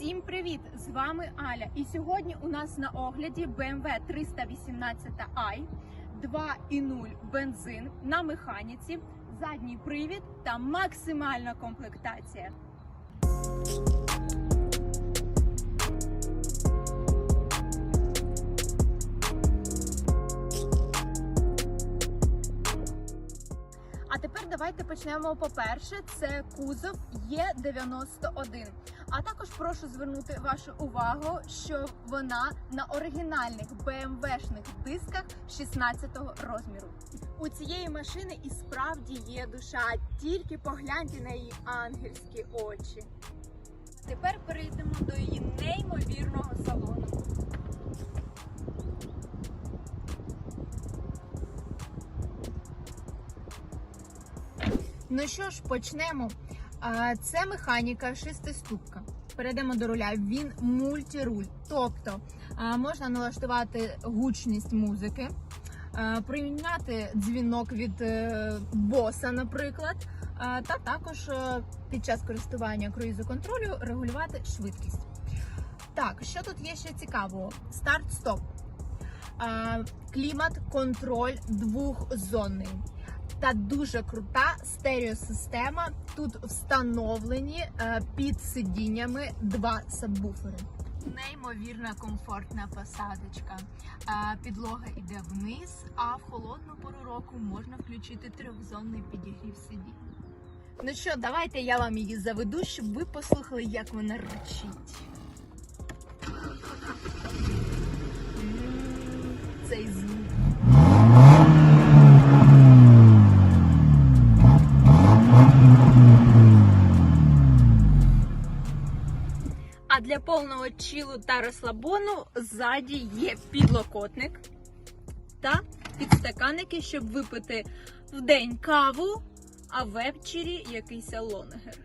Всім привіт! З вами Аля. І сьогодні у нас на огляді BMW 318i 2.0 бензин на механіці, задній привід та максимальна комплектація. А тепер давайте почнемо. По-перше, це кузов Є91. А також прошу звернути вашу увагу, що вона на оригінальних BMW-шних дисках 16-го розміру. У цієї машини і справді є душа, тільки погляньте на її ангельські очі. Тепер перейдемо до її неймовірного салону. Ну що ж, почнемо. Це механіка шестиступка. Перейдемо до руля. Він мультируль. Тобто можна налаштувати гучність музики, прийняти дзвінок від е, боса, наприклад. Та також е, під час користування круїзу контролю регулювати швидкість. Так, що тут є ще цікавого? Старт-стоп. Клімат, контроль двохзонний та дуже крута стереосистема. Тут встановлені е, під сидіннями два сабвуфери. Неймовірна комфортна посадочка. Е, Підлога йде вниз, а в холодну пору року можна включити трьохзонний підігрів сидінь. Ну що, давайте я вам її заведу, щоб ви послухали, як вона речить. М, Цей звук. А для повного чілу та розслабону ззаді є підлокотник та підстаканники, щоб випити в день каву, а ввечері якийсь лонгер.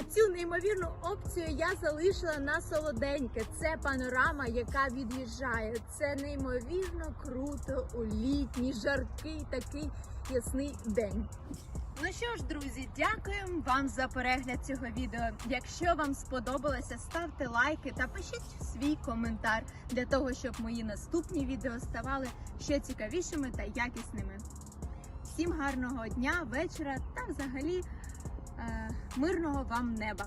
А цю неймовірну опцію я залишила на солоденьке. Це панорама, яка від'їжджає. Це неймовірно круто у літній, жаркий такий ясний день. Ну що ж, друзі, дякуємо вам за перегляд цього відео. Якщо вам сподобалося, ставте лайки та пишіть свій коментар для того, щоб мої наступні відео ставали ще цікавішими та якісними. Всім гарного дня, вечора та взагалі е, мирного вам неба!